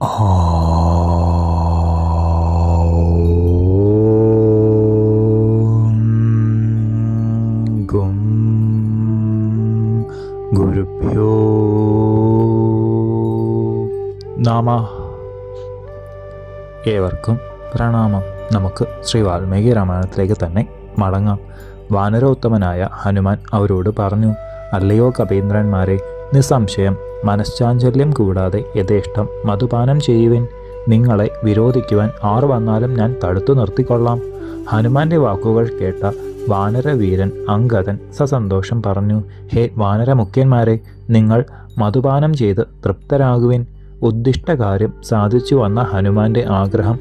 ഗും ഗുരുഭ്യോ നാമ. ഏവർക്കും പ്രണാമം. നമുക്ക് ശ്രീ വാൽമീകി രാമായണത്തിലേക്ക് തന്നെ മടങ്ങാം. വാനരോത്തമനായ ഹനുമാൻ അവരോട് പറഞ്ഞു അല്ലയോ കപീന്ദ്രന്മാരെ നിസ്സംശയം മനഃശാഞ്ചല്യം കൂടാതെ യഥേഷ്ടം മധുപാനം ചെയ്യുവിൻ. നിങ്ങളെ വിരോധിക്കുവാൻ ആർ വന്നാലും ഞാൻ തടുത്തു നിർത്തിക്കൊള്ളാം. ഹനുമാന്റെ വാക്കുകൾ കേട്ട വാനരവീരൻ അങ്കദൻ സസന്തോഷം പറഞ്ഞു ഹേ വാനരമുഖ്യന്മാരെ നിങ്ങൾ മധുപാനം ചെയ്ത് തൃപ്തരാകുവിൻ. ഉദ്ദിഷ്ടകാര്യം സാധിച്ചു വന്ന ഹനുമാന്റെ ആഗ്രഹം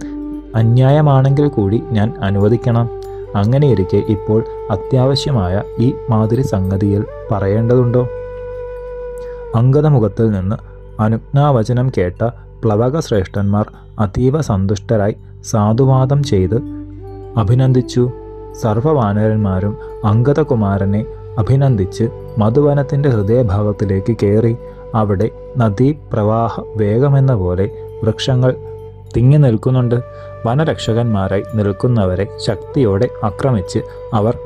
അന്യായമാണെങ്കിൽ കൂടി ഞാൻ അനുവദിക്കണം. അങ്ങനെയിരിക്കെ ഇപ്പോൾ അത്യാവശ്യമായ ഈ മാതിരി സംഗതിയിൽ പറയേണ്ടതുണ്ടോ? അങ്കദമുഖത്തിൽ നിന്ന് അനുജ്ഞാവചനം കേട്ട പ്ലവക ശ്രേഷ്ഠന്മാർ അതീവ സന്തുഷ്ടരായി സാധുവാദം ചെയ്ത് അഭിനന്ദിച്ചു. സർവവാനരന്മാരും അങ്കദകുമാരനെ അഭിനന്ദിച്ച് മധുവനത്തിന്റെ ഹൃദയഭാഗത്തിലേക്ക് കയറി അവിടെ നദീപ്രവാഹ വേഗമെന്ന പോലെ വൃക്ഷങ്ങൾ തിങ്ങി നിൽക്കുന്നുണ്ട്. വനരക്ഷകന്മാരായി നിൽക്കുന്നവരെ ശക്തിയോടെ ആക്രമിച്ച് അവർ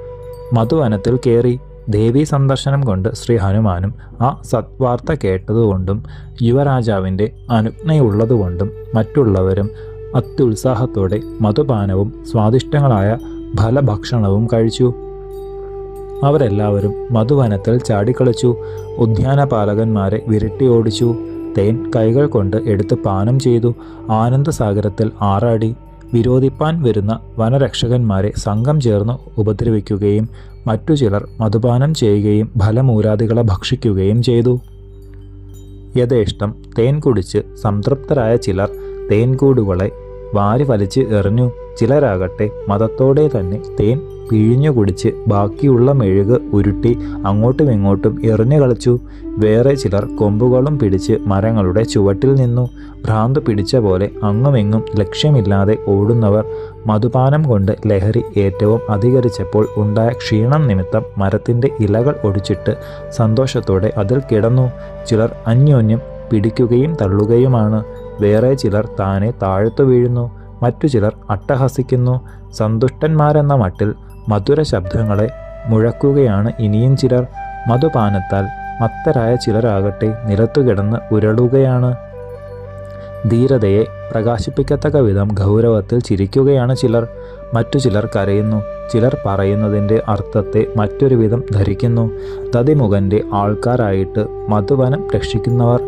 മധുവനത്തിൽ കയറി ദേവീ സന്ദർശനം കൊണ്ട് ശ്രീ ഹനുമാനും ആ സത്വാർത്ത കേട്ടതുകൊണ്ടും യുവരാജാവിന്റെ അനുജ്ഞയുള്ളതുകൊണ്ടും മറ്റുള്ളവരും അത്യുത്സാഹത്തോടെ മധുപാനവും സ്വാദിഷ്ടങ്ങളായ ഫലഭക്ഷണവും കഴിച്ചു. അവരെല്ലാവരും മധുവനത്തിൽ ചാടിക്കളിച്ചു. ഉദ്യാനപാലകന്മാരെ വിരട്ടി ഓടിച്ചു. തേൻ കൈകൾ കൊണ്ട് എടുത്ത് പാനം ചെയ്തു. ആനന്ദസാഗരത്തിൽ ആറാടി. വിരോധിപ്പാൻ വരുന്ന വനരക്ഷകന്മാരെ സംഘം ചേർന്ന് ഉപദ്രവിക്കുകയും മറ്റു ചിലർ മധുപാനം ചെയ്യുകയും ഫലമൂലാദികളെ ഭക്ഷിക്കുകയും ചെയ്തു. യഥേഷ്ടം തേൻ കുടിച്ച് സംതൃപ്തരായ ചിലർ തേൻകൂടുകളെ വാരി വലിച്ച് എറിഞ്ഞു. ചിലരാകട്ടെ മതത്തോടെ തന്നെ തേൻ പിഴിഞ്ഞു കുടിച്ച് ബാക്കിയുള്ള മെഴുക് ഉരുട്ടി അങ്ങോട്ടും ഇങ്ങോട്ടും എറിഞ്ഞു കളിച്ചു. വേറെ ചിലർ കൊമ്പുകളും പിടിച്ച് മരങ്ങളുടെ ചുവട്ടിൽ നിന്നു. ഭ്രാന്ത് പിടിച്ച പോലെ അങ്ങുമെങ്ങും ലക്ഷ്യമില്ലാതെ ഓടുന്നവർ മധുപാനം കൊണ്ട് ലഹരി ഏറ്റവും അധികരിച്ചപ്പോൾ ഉണ്ടായ ക്ഷീണം നിമിത്തം മരത്തിന്റെ ഇലകൾ ഒടിച്ചിട്ട് സന്തോഷത്തോടെ അതിൽ കിടന്നു. ചിലർ അന്യോന്യം പിടിക്കുകയും തള്ളുകയുമാണ്. വേറെ ചിലർ താനെ താഴ്ത്തു വീഴുന്നു മറ്റു ചിലർ അട്ടഹസിക്കുന്നു. സന്തുഷ്ടന്മാരെന്ന മട്ടിൽ മധുര ശബ്ദങ്ങളെ മുഴക്കുകയാണ് ഇനിയും ചിലർ. മധുപാനത്താൽ മത്തരായ ചിലരാകട്ടെ നിലത്തുകിടന്ന് ഉരളുകയാണ്. ധീരതയെ പ്രകാശിപ്പിക്കത്തക്ക വിധം ഗൗരവത്തിൽ ചിരിക്കുകയാണ് ചിലർ. മറ്റു ചിലർ കരയുന്നു ചിലർ പറയുന്നതിന്റെ അർത്ഥത്തെ മറ്റൊരു വിധം ധരിക്കുന്നു. തതിമുഖന്റെ ആൾക്കാരായിട്ട് മധുവനം രക്ഷിക്കുന്നവർ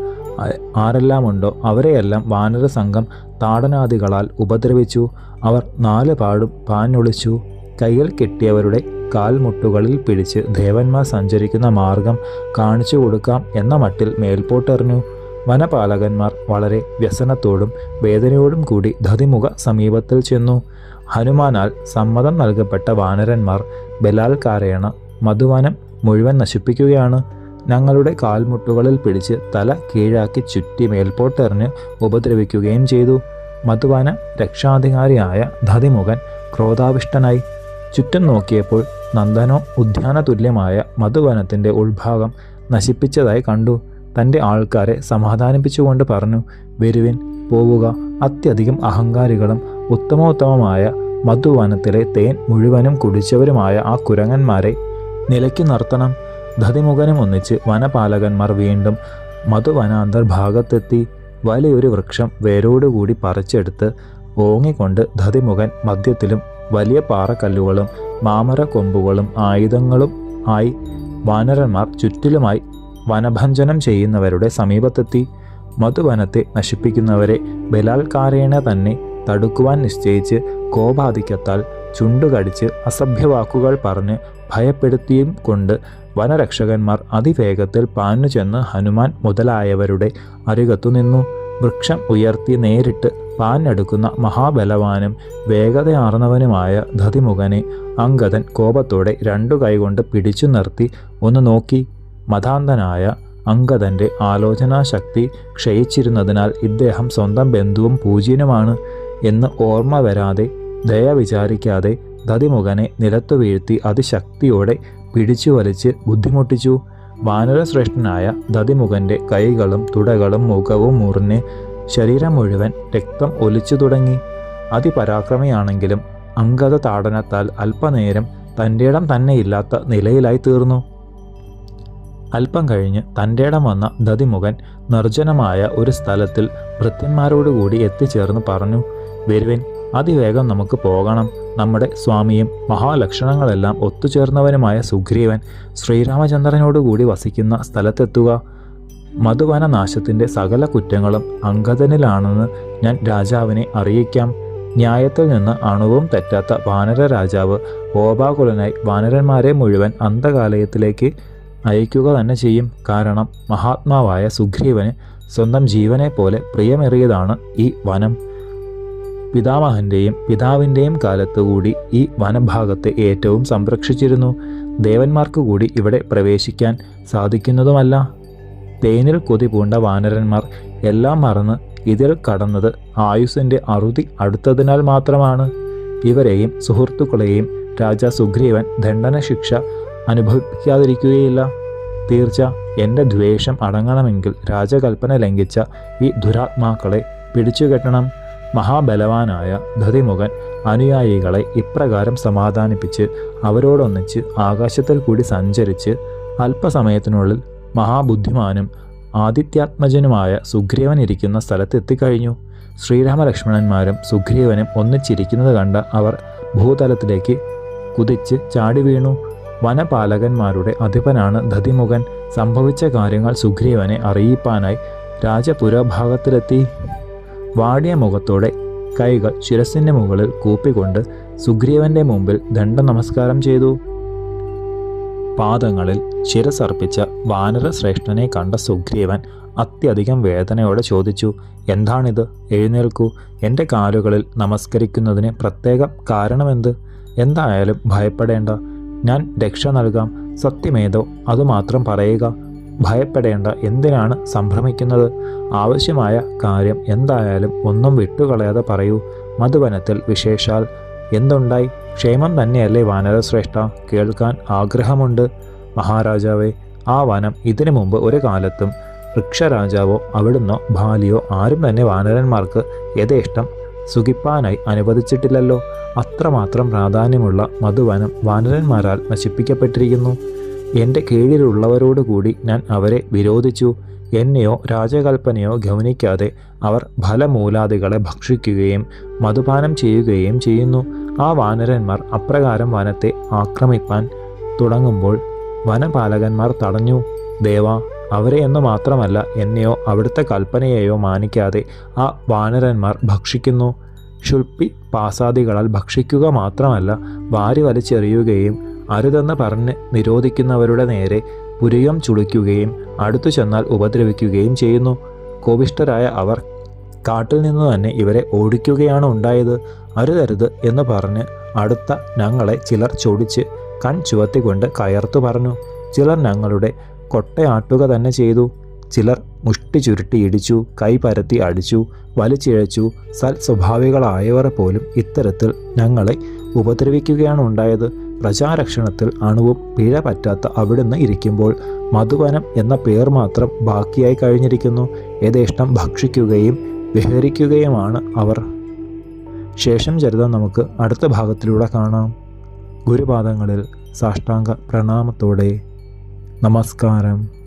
ആരെല്ലാമുണ്ടോ അവരെയെല്ലാം വാനര സംഘം താടനാദികളാൽ ഉപദ്രവിച്ചു. അവർ നാല് പാടും പാഞ്ഞൊളിച്ചു. കയ്യിൽ കിട്ടിയവരുടെ കാൽമുട്ടുകളിൽ പിടിച്ച് ദേവന്മാർ സഞ്ചരിക്കുന്ന മാർഗം കാണിച്ചു കൊടുക്കാം എന്ന മട്ടിൽ മേൽപോട്ടെറിഞ്ഞു. വനപാലകന്മാർ വളരെ വ്യസനത്തോടും വേദനയോടും കൂടി ധതിമുഖ സമീപത്തിൽ ചെന്നു. ഹനുമാനാൽ സമ്മതം നൽകപ്പെട്ട വാനരന്മാർ ബലാൽക്കാരേണ മധുവനം മുഴുവൻ നശിപ്പിക്കുകയാണ്. ഞങ്ങളുടെ കാൽമുട്ടുകളിൽ പിടിച്ച് തല കീഴാക്കി ചുറ്റി മേൽപോട്ടെറിഞ്ഞ് ഉപദ്രവിക്കുകയും ചെയ്തു. മധുവാന രക്ഷാധികാരിയായ ധതിമുഖൻ ക്രോധാവിഷ്ടനായി. ചുറ്റും നോക്കിയപ്പോൾ നന്ദനോ ഉദ്യാന തുല്യമായ മധുവനത്തിന്റെ ഉൾഭാഗം നശിപ്പിച്ചതായി കണ്ടു. തന്റെ ആൾക്കാരെ സമാധാനിപ്പിച്ചുകൊണ്ട് പറഞ്ഞു വരുവിൻ പോവുക. അത്യധികം അഹങ്കാരികളും ഉത്തമോത്തമമായ മധുവനത്തിലെ തേൻ മുഴുവനും കുടിച്ചവരുമായ ആ കുരങ്ങന്മാരെ നിലയ്ക്ക് നിർത്തണം. ധതിമുഖനും ഒന്നിച്ച് വനപാലകന്മാർ വീണ്ടും മധുവനാന്തർ ഭാഗത്തെത്തി വലിയൊരു വൃക്ഷം വേരോടുകൂടി പറിച്ചെടുത്ത് ഓങ്ങിക്കൊണ്ട് ധതിമുഖൻ മധ്യത്തിലും വലിയ പാറക്കല്ലുകളും മാമര കൊമ്പുകളും ആയുധങ്ങളും ആയി വാനരന്മാർ ചുറ്റിലുമായി വനഭഞ്ജനം ചെയ്യുന്നവരുടെ സമീപത്തെത്തി. മധുവനത്തെ നശിപ്പിക്കുന്നവരെ ബലാത്കാരേണ തന്നെ തടുക്കുവാൻ നിശ്ചയിച്ച് കോപാധിക്യത്താൽ ചുണ്ടുകടിച്ച് അസഭ്യവാക്കുകൾ പറഞ്ഞ് ഭയപ്പെടുത്തിയും കൊണ്ട് വനരക്ഷകന്മാർ അതിവേഗത്തിൽ പാഞ്ഞു ചെന്ന് ഹനുമാൻ മുതലായവരുടെ അരികത്തു നിന്നു. വൃക്ഷം ഉയർത്തി നേരിട്ട് പാഞ്ഞെടുക്കുന്ന മഹാബലവാനും വേഗതയാർന്നവനുമായ ധതിമുഖനെ അങ്കദൻ കോപത്തോടെ രണ്ടു കൈകൊണ്ട് പിടിച്ചു നിർത്തി ഒന്ന് നോക്കി. മതാന്തനായ അങ്കദന്റെ ആലോചനാശക്തി ക്ഷയിച്ചിരുന്നതിനാൽ ഇദ്ദേഹം സ്വന്തം ബന്ധുവും പൂജ്യനുമാണ് എന്ന് ഓർമ്മ വരാതെ ദയ വിചാരിക്കാതെ ദതിമുഖനെ നിലത്തു വീഴ്ത്തി അതിശക്തിയോടെ പിടിച്ചു വലിച്ച് ബുദ്ധിമുട്ടിച്ചു. വാനരശ്രേഷ്ഠനായ ദതിമുഖന്റെ കൈകളും തുടകളും മുഖവും മുറിഞ്ഞ് ശരീരം മുഴുവൻ രക്തം ഒലിച്ചു തുടങ്ങി. അതിപരാക്രമിയാണെങ്കിലും അംഗത താടനത്താൽ അല്പനേരം തന്റെ ഇടം തന്നെയില്ലാത്ത നിലയിലായി തീർന്നു. അല്പം കഴിഞ്ഞ് തന്റെ ഇടം വന്ന ദതിമുഖൻ നിർജനമായ ഒരു സ്ഥലത്തിൽ ഭൃത്യന്മാരോടുകൂടി എത്തിച്ചേർന്ന് പറഞ്ഞു വരുവിൻ അതിവേഗം നമുക്ക് പോകണം. നമ്മുടെ സ്വാമിയും മഹാലക്ഷണങ്ങളെല്ലാം ഒത്തുചേർന്നവനുമായ സുഗ്രീവൻ ശ്രീരാമചന്ദ്രനോടുകൂടി വസിക്കുന്ന സ്ഥലത്തെത്തുക. മധുവന നാശത്തിന്റെ സകല കുറ്റങ്ങളും അങ്കദനിലാണെന്ന് ഞാൻ രാജാവിനെ അറിയിക്കാം. ന്യായത്തിൽ നിന്ന് അണുവും തെറ്റാത്ത വാനര രാജാവ് ഓപാകുലനായി വാനരന്മാരെ മുഴുവൻ അന്ധകാലയത്തിലേക്ക് അയക്കുക തന്നെ ചെയ്യും. കാരണം മഹാത്മാവായ സുഗ്രീവന് സ്വന്തം ജീവനെ പോലെ പ്രിയമേറിയതാണ് ഈ വനം. പിതാമഹന്റെയും പിതാവിന്റെയും കാലത്തുകൂടി ഈ വനഭാഗത്തെ ഏറ്റവും സംരക്ഷിച്ചിരുന്നു. ദേവന്മാർക്ക് കൂടി ഇവിടെ പ്രവേശിക്കാൻ സാധിക്കുന്നതുമല്ല. തേനിൽ കൊതി പൂണ്ട വാനരന്മാർ എല്ലാം മറന്ന് ഇതിൽ കടന്നത് ആയുസിന്റെ അറുതി അടുത്തതിനാൽ മാത്രമാണ്. ഇവരെയും സുഹൃത്തുക്കളെയും രാജാ സുഗ്രീവൻ ദണ്ഡന ശിക്ഷ അനുഭവിക്കാതിരിക്കുകയില്ല. തീർച്ച എന്റെ ദ്വേഷം അടങ്ങണമെങ്കിൽ രാജകൽപ്പന ലംഘിച്ച ഈ ദുരാത്മാക്കളെ പിടിച്ചുകെട്ടണം. മഹാബലവാനായ ധതിമുഖൻ അനുയായികളെ ഇപ്രകാരം സമാധാനിപ്പിച്ച് അവരോടൊന്നിച്ച് ആകാശത്തിൽ കൂടി സഞ്ചരിച്ച് അല്പസമയത്തിനുള്ളിൽ മഹാബുദ്ധിമാനും ആദിത്യാത്മജനുമായ സുഗ്രീവൻ ഇരിക്കുന്ന സ്ഥലത്തെത്തിക്കഴിഞ്ഞു. ശ്രീരാമലക്ഷ്മണന്മാരും സുഗ്രീവനും ഒന്നിച്ചിരിക്കുന്നത് കണ്ട അവർ ഭൂതലത്തിലേക്ക് കുതിച്ച് ചാടി വീണു. വനപാലകന്മാരുടെ അധിപനാണ് ധതിമുഖൻ. സംഭവിച്ച കാര്യങ്ങൾ സുഗ്രീവനെ അറിയിപ്പാനായി രാജപുരഭാഗത്തിലെത്തി. വാടിയ മുഖത്തോടെ കൈകൾ ശിരസിന്റെ മുകളിൽ കൂപ്പിക്കൊണ്ട് സുഗ്രീവന്റെ മുമ്പിൽ ദണ്ഡ നമസ്കാരം ചെയ്തു. പാദങ്ങളിൽ ശിരസർപ്പിച്ച വാനര ശ്രേഷ്ഠനെ കണ്ട സുഗ്രീവൻ അത്യധികം വേദനയോടെ ചോദിച്ചു എന്താണിത്? എഴുന്നേൽക്കൂ. എന്റെ കാലുകളിൽ നമസ്കരിക്കുന്നതിന് പ്രത്യേക കാരണമെന്ത്? എന്തായാലും ഭയപ്പെടേണ്ട. ഞാൻ രക്ഷ നൽകാം. സത്യമേതോ അതുമാത്രം പറയുക. ഭയപ്പെടേണ്ട എന്തിനാണ് സംഭ്രമിക്കുന്നത്? ആവശ്യമായ കാര്യം എന്തായാലും ഒന്നും വിട്ടുകളയാതെ പറയൂ. മധുവനത്തിൽ വിശേഷാൽ എന്തുണ്ടായി? ക്ഷേമം തന്നെയല്ലേ വാനരശ്രേഷ്ഠ? കേൾക്കാൻ ആഗ്രഹമുണ്ട്. മഹാരാജാവേ ആ വനം ഇതിനു മുമ്പ് ഒരു കാലത്തും വൃക്ഷരാജാവോ അവിടുന്നോ ബാലിയോ ആരും തന്നെ വാനരന്മാർക്ക് യഥേഷ്ടം സുഖിപ്പാനായി അനുവദിച്ചിട്ടില്ലല്ലോ. അത്രമാത്രം പ്രാധാന്യമുള്ള മധുവനം വാനരന്മാരാൽ നശിപ്പിക്കപ്പെട്ടിരിക്കുന്നു. എന്റെ കീഴിലുള്ളവരോടുകൂടി ഞാൻ അവരെ വിരോധിച്ചു. എന്നെയോ രാജകൽപ്പനയോ ഗൗനിക്കാതെ അവർ ഫലമൂലാദികളെ ഭക്ഷിക്കുകയും മധുപാനം ചെയ്യുകയും ചെയ്യുന്നു. ആ വാനരന്മാർ അപ്രകാരം വനത്തെ ആക്രമിപ്പാൻ തുടങ്ങുമ്പോൾ വനപാലകന്മാർ തടഞ്ഞു. ദേവ അവരെ എന്ന് മാത്രമല്ല എന്നെയോ അവിടുത്തെ കൽപ്പനയെയോ മാനിക്കാതെ ആ വാനരന്മാർ ഭക്ഷിക്കുന്നു. ശുൽപി പാസാദികളാൽ ഭക്ഷിക്കുക മാത്രമല്ല വാരി വലിച്ചെറിയുകയും അരുതെന്ന് പറഞ്ഞ് നിരോധിക്കുന്നവരുടെ നേരെ പുരയം ചുളിക്കുകയും അടുത്തു ചെന്നാൽ ഉപദ്രവിക്കുകയും ചെയ്യുന്നു. കോപിഷ്ടരായ അവർ കാട്ടിൽ നിന്ന് തന്നെ ഇവരെ ഓടിക്കുകയാണ് ഉണ്ടായത്. അരുതരുത് എന്ന് പറഞ്ഞ് അടുത്ത ഞങ്ങളെ ചിലർ ചൊടിച്ച് കൺ ചുവത്തിക്കൊണ്ട് കയർത്തു പറഞ്ഞു. ചിലർ ഞങ്ങളുടെ കൊട്ടയാട്ടുക തന്നെ ചെയ്തു. ചിലർ മുഷ്ടി ചുരുട്ടി ഇടിച്ചു കൈ പരത്തി അടിച്ചു വലിച്ചിഴച്ചു. സൽ സ്വഭാവികളായവരെ പോലും ഇത്തരത്തിൽ ഞങ്ങളെ ഉപദ്രവിക്കുകയാണ് ഉണ്ടായത്. പ്രജാരക്ഷണത്തിൽ അണുവും പിഴ പറ്റാത്ത അവിടുന്ന് ഇരിക്കുമ്പോൾ മധുവനം എന്ന പേർ മാത്രം ബാക്കിയായി കഴിഞ്ഞിരിക്കുന്നു. യഥേഷ്ടം ഭക്ഷിക്കുകയും വിഹരിക്കുകയുമാണ് അവർ. ശേഷം ചരിതം നമുക്ക് അടുത്ത ഭാഗത്തിലൂടെ കാണാം. ഗുരുപാദങ്ങളിൽ സാഷ്ടാംഗ പ്രണാമത്തോടെ. നമസ്കാരം.